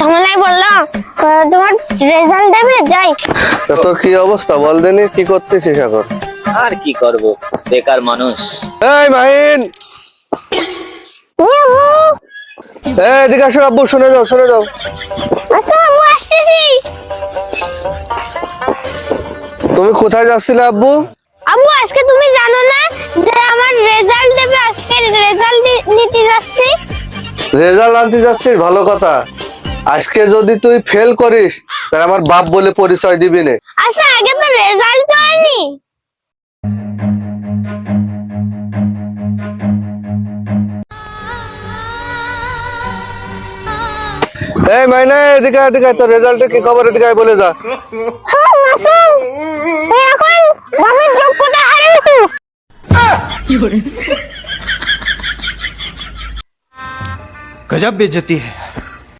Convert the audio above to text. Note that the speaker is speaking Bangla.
ঝামেলায় বললাম তোমার রেজাল্ট দেবে? যাই। তা কি অবস্থা? বল দেনি কি করতেছিস এখন? আর কি করব? বেকার মানুষ। এই মাহিন! এই এদিকে আসো আব্বু শুনে যাও শুনে যাও। আচ্ছা আম্মু আসতেছি। তুমি কোথায় যাচ্ছিলে আব্বু? আব্বু আজকে তুমি জানো না যে আমার রেজাল্ট দেবে? আজকে রেজাল্ট নিতে যাচ্ছি। রেজাল্ট আনতে যাচ্ছিস? ভালো কথা। আজকে যদি তুই ফেল করিস তাহলে আমার বাপ বলে পরিচয় দিবি না আচ্ছা আগে তো রেজাল্ট হয়নি এই মাইনে এদিকে এদিকে তোর রেজাল্টের কি খবর এদিকে আয় বলে যা হ্যাঁ মাসুম তুই এখন বাবার যোগ্যতা হারিয়েছিস गजब बेइज्जती है